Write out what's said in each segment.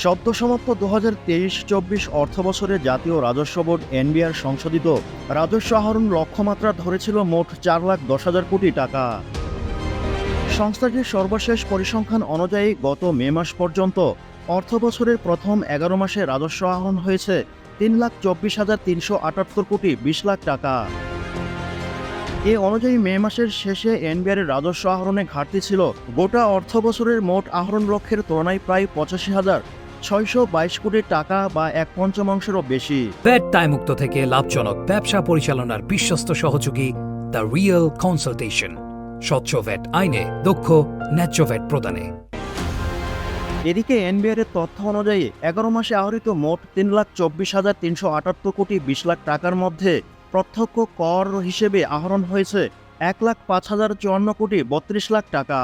সদ্য সমাপ্ত দু হাজার তেইশ চব্বিশ অর্থবছরে জাতীয় রাজস্ব বোর্ড এনবিআর সংশোধিত রাজস্ব আহরণ লক্ষ্যমাত্রা ধরেছিল মোট চার লাখ দশ হাজার কোটি টাকা। সংস্থাটির সর্বশেষ পরিসংখ্যান অনুযায়ী গত মে মাস পর্যন্ত অর্থবছরের প্রথম এগারো মাসে রাজস্ব আহরণ হয়েছে তিন লাখ চব্বিশ হাজার তিনশো আটাত্তর কোটি বিশ লাখ টাকা। এ অনুযায়ী মে মাসের শেষে এনবিআর এর রাজস্ব আহরণে ঘাটতি ছিল। গোটা অর্থ বছরের মোট আহরণ লক্ষ্যের তুলনায় প্রায় পঁচাশি হাজার ছয়শো বাইশ কোটি টাকা বা এক পঞ্চমাংশেরও বেশি। ভ্যাট দায়মুক্ত থেকে লাভজনক ব্যবসা পরিচালনার বিশ্বস্ত সহযোগী দ্য রিয়েল কনসালটেশন স্বচ্ছ ভ্যাট আইনে দক্ষ ন্যায্য ভ্যাট প্রদানে। এদিকে এনবিআর এর তথ্য অনুযায়ী এগারো মাসে আহরিত মোট তিন লাখ চব্বিশ হাজার তিনশো আটাত্তর কোটি বিশ লাখ টাকার মধ্যে প্রত্যক্ষ কর হিসেবে আহরণ হয়েছে এক লাখ পাঁচ হাজার চুয়ান্ন কোটি বত্রিশ লাখ টাকা।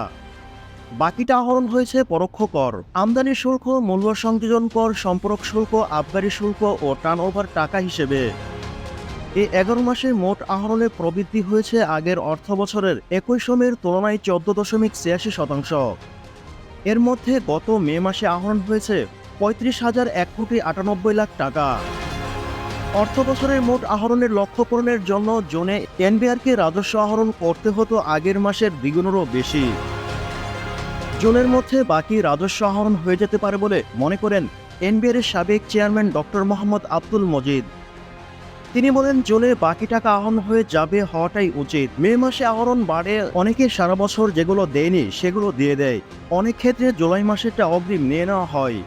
বাকিটা আহরণ হয়েছে পরোক্ষ কর। আমদানি শুল্ক, মূল্য সংযোজন কর, সম্পর্ক শুল্ক, আবগারি শুল্ক ও টার্নওভার টাকা হিসেবে। এই এগারো মাসে মোট আহরণে প্রবৃদ্ধি হয়েছে আগের অর্থ বছরের একই সময়ের তুলনায় চোদ্দ দশমিক ছিয়াশি শতাংশ। এর মধ্যে গত মে মাসে আহরণ হয়েছে পঁয়ত্রিশ হাজার এক কোটি আটানব্বই লাখ টাকা। অর্থ বছরের মোট আহরণের লক্ষ্য পূরণের জন্য জোনে এনবিআরকে রাজস্ব আহরণ করতে হতো আগের মাসের দ্বিগুণেরও বেশি। জুনের মধ্যে বাকি রাজস্ব আহরণ হয়ে যেতে পারে বলে মনে করেন এনবিআর এর সাবেক চেয়ারম্যান ডক্টর মোহাম্মদ আব্দুল মজিদ। তিনি বলেন জুনে বাকি টাকা আহরণ হয়ে যাবে হওয়াটাই উচিত। মে মাসে আহরণ বাড়ে, অনেকে সারা বছর যেগুলো দেয়নি সেগুলো দিয়ে দেয়। অনেক ক্ষেত্রে জুলাই মাসেরটা অগ্রিম নিয়ে নেওয়া হয়।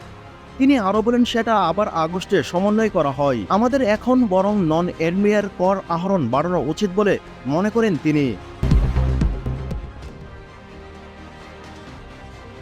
তিনি আরও বলেন, সেটা আবার আগস্টে সমন্বয় করা হয়। আমাদের এখন বরং নন এনবিআর কর আহরণ বাড়ানো উচিত বলে মনে করেন তিনি।